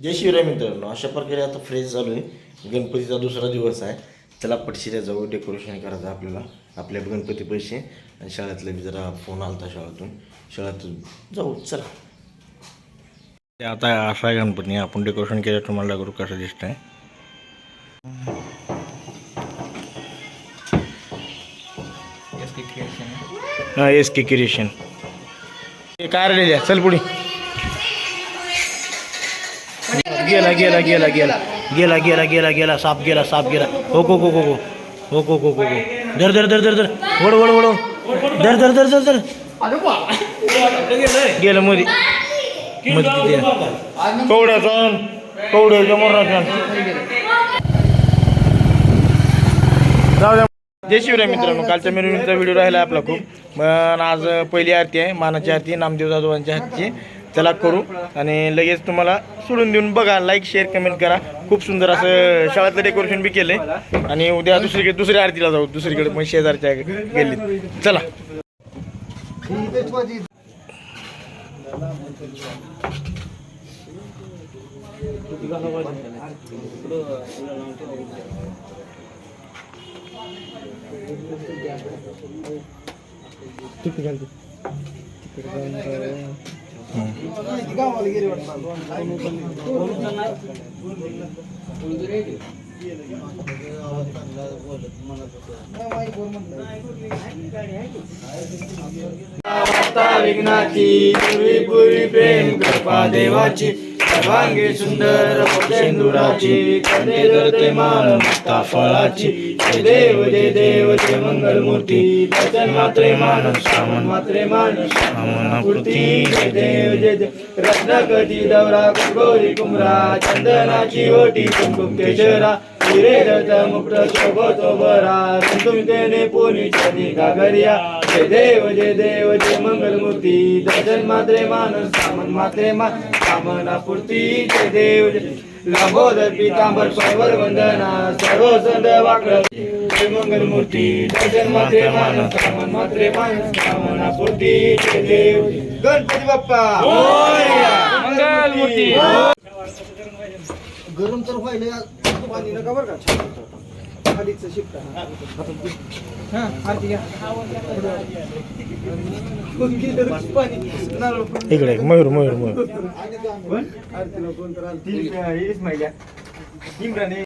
जय शिवराय मित्रांनो अशा प्रकारे आता फ्रेश झालो आहे. गणपतीचा दुसरा दिवस आहे. चला पटशिऱ्या जाऊ डेकोरेशन करायचं आपल्याला. आपल्या गणपती पैसे आणि शाळेतला बी जरा फोन आलता शाळेतून. शाळेतून जाऊ चला. ते आता असा आहे गणपती. आपण डेकोरेशन केलं तुम्हाला करू कसं दिसत आहे. हां एस के क्रिएशन काय रे चल पुढे. गेला गेला गेला गेला. गेला गेला गेला गेला. साप गेला साप गेला. हो को को को को. हो को को को को. धर धर धर धर धर. वड वड वड धर धर धर धर धर. गेलं मध्ये. मध्ये कवड्याचा कवड्याच्या समोर राखा जाऊ द्या. जय शिवराय मित्रांनो. कालच्या मिरवणुकीचा व्हिडिओ राहिला आपला खूप. पण आज पहिली आरती आहे. मानाची आरती नामदेव जाधवांच्या हातची चला करू आणि लगेच तुम्हाला सोडून देऊन बघा लाईक शेअर कमेंट करा. खूप सुंदर असं शाळेतलं डेकोरेशन बी केलंय. आणि उद्या दुसरीकडे दुसऱ्या आरतीला जाऊ दुसरीकडे पण शेजारच्या गेली चला. विघ्नाची पूर्वी पूर्वी प्रेम कृपा देवाची. सर्वांगी सुंदर शेंदुराची कने धरते मान मुक्ता फळाची. जय देव जय देव जय मंगल मूर्ती दर्शन मात्रे मान श्रावण मात्रे मान श्रावण पूर्ती जय देव जय देव. रत्न कधी दौरा गौरी कुमरा चंदनाची ओटी कुंकुम केशरा. हिरे रथ मुक्त शोभतो बरा. तुमतेने पोनी चनी गागरिया जय देव जय देव जय मंगल मूर्ती दर्शन मात्रे मान सामन मात्रे मान कामना पूर्ती जय देव लांबोदर पितांबर पैवर वंदना सर्व संद वाकड. जय मंगल मूर्ती दर्शन मात्रे मान सामन मात्रे मान कामना पूर्ती जय. देव गणपती बाप्पा. मंगल मूर्ती गरम तर व्हायला पाणी नका बरं का. खालीच शिफ्ट हा. आधी घ्या इकडे मयूर मयूर मयूर. आरतीला कोण तर आरती इम्रान